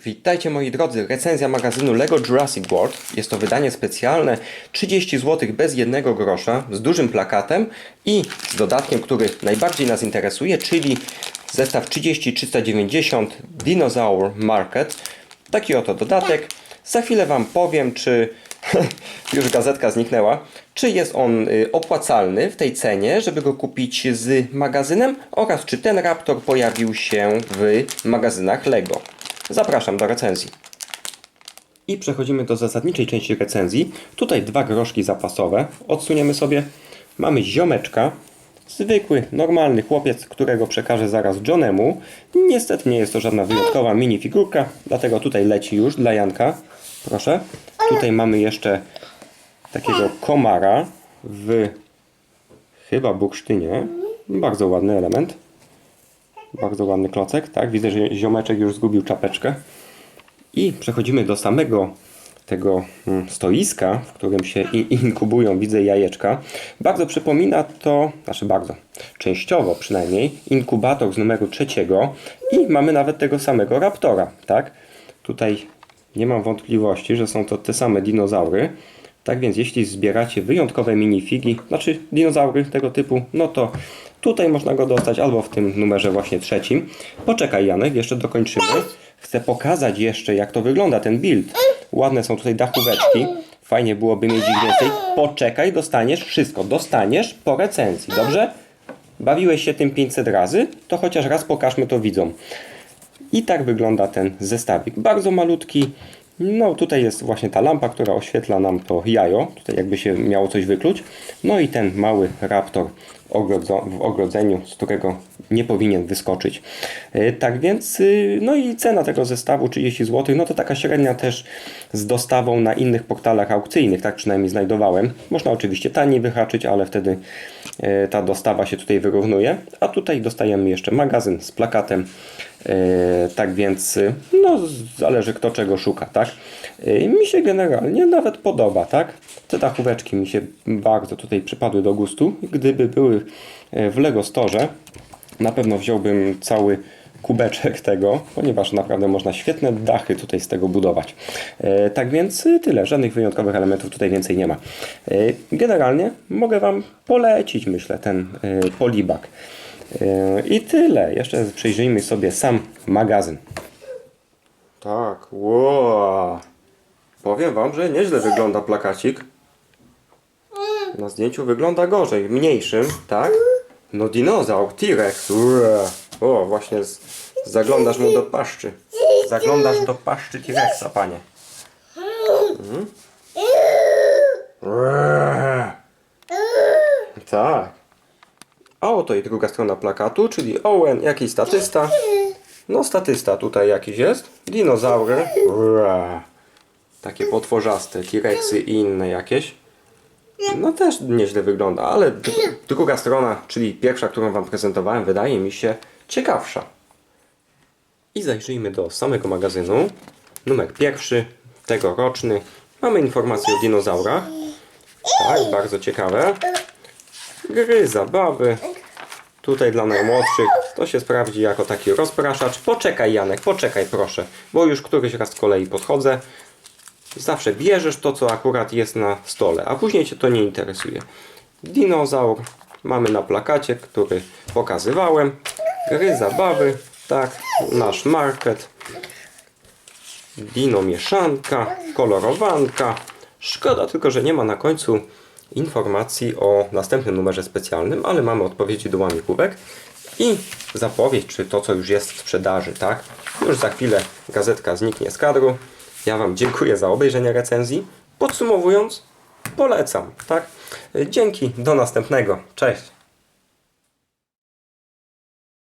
Witajcie moi drodzy, recenzja magazynu LEGO Jurassic World. Jest to wydanie specjalne, 30 zł bez jednego grosza, z dużym plakatem i z dodatkiem, który najbardziej nas interesuje, czyli zestaw 30390 Dinosaur Market. Taki oto dodatek. Za chwilę Wam powiem, czy już gazetka zniknęła, czy jest on y, opłacalny w tej cenie, żeby go kupić z magazynem oraz czy ten Raptor pojawił się w magazynach LEGO. Zapraszam do recenzji. I przechodzimy do zasadniczej części recenzji. Tutaj dwa groszki zapasowe. Odsuniemy sobie. Mamy ziomeczka. Zwykły, normalny chłopiec, którego przekażę zaraz Johnemu. Niestety nie jest to żadna wyjątkowa minifigurka, dlatego tutaj leci już dla Janka. Proszę. Tutaj mamy jeszcze takiego komara w chyba bursztynie. Bardzo ładny element. Bardzo ładny klocek, tak? Widzę, że ziomeczek już zgubił czapeczkę. I przechodzimy do samego tego mm, stoiska, w którym się inkubują, widzę jajeczka. Bardzo przypomina to, znaczy bardzo, częściowo przynajmniej, inkubator z numeru trzeciego i mamy nawet tego samego raptora, tak? Tutaj nie mam wątpliwości, że są to te same dinozaury. Tak więc jeśli zbieracie wyjątkowe minifigi, znaczy dinozaury tego typu, no to tutaj można go dostać albo w tym numerze właśnie trzecim. Poczekaj Janek, jeszcze dokończymy. Chcę pokazać jeszcze jak to wygląda ten build. Ładne są tutaj dachóweczki. Fajnie byłoby mieć ich więcej. Poczekaj, dostaniesz wszystko. Dostaniesz po recenzji, dobrze? Bawiłeś się tym 500 razy? To chociaż raz pokażmy to widzom. I tak wygląda ten zestawik. Bardzo malutki. No tutaj jest właśnie ta lampa, która oświetla nam to jajo. Tutaj jakby się miało coś wykluć. No i ten mały raptor w ogrodzeniu, z którego nie powinien wyskoczyć. E, Tak więc, y, no i cena tego zestawu 30 zł, no to taka średnia też z dostawą na innych portalach aukcyjnych, tak przynajmniej znajdowałem. Można oczywiście taniej wyhaczyć, ale wtedy e, ta dostawa się tutaj wyrównuje. A tutaj dostajemy jeszcze magazyn z plakatem. E, tak więc, y, no zależy kto czego szuka, tak? E, Mi się generalnie nawet podoba, tak? Te dachóweczki mi się bardzo tutaj przypadły do gustu. Gdyby były e, w Lego Store, na pewno wziąłbym cały kubeczek tego, ponieważ naprawdę można świetne dachy tutaj z tego budować. E, tak więc tyle, żadnych wyjątkowych elementów tutaj więcej nie ma. E, generalnie mogę Wam polecić, myślę, ten polibak. I tyle. Jeszcze przyjrzyjmy sobie sam magazyn. Tak, wow. Powiem Wam, że nieźle wygląda plakacik. Na zdjęciu wygląda gorzej, mniejszym, tak? No dinozaur, T-Rex. O, właśnie z, zaglądasz mu do paszczy. Zaglądasz do paszczy T-Rexa, panie. Mhm. Tak. A oto i druga strona plakatu, czyli Owen, jakiś statysta. No statysta tutaj jakiś jest. Dinozaury. Ua. Takie potworzaste, T-Rexy i inne jakieś. No też nieźle wygląda, ale druga strona, czyli pierwsza, którą Wam prezentowałem, wydaje mi się ciekawsza. I zajrzyjmy do samego magazynu. Numer pierwszy, tegoroczny. Mamy informacje o dinozaurach. Tak, bardzo ciekawe. Gry, zabawy. Tutaj dla najmłodszych to się sprawdzi jako taki rozpraszacz. Poczekaj Janek, poczekaj proszę, bo już któryś raz z kolei podchodzę. Zawsze bierzesz to, co akurat jest na stole, a później Cię to nie interesuje. Dinozaur mamy na plakacie, który pokazywałem. Gry, zabawy, tak, nasz market. Dino mieszanka, kolorowanka. Szkoda tylko, że nie ma na końcu informacji o następnym numerze specjalnym, ale mamy odpowiedzi do łamigłówek i zapowiedź, czy to, co już jest w sprzedaży, tak? Już za chwilę gazetka zniknie z kadru. Ja Wam dziękuję za obejrzenie recenzji. Podsumowując, polecam, tak? Dzięki, do następnego. Cześć!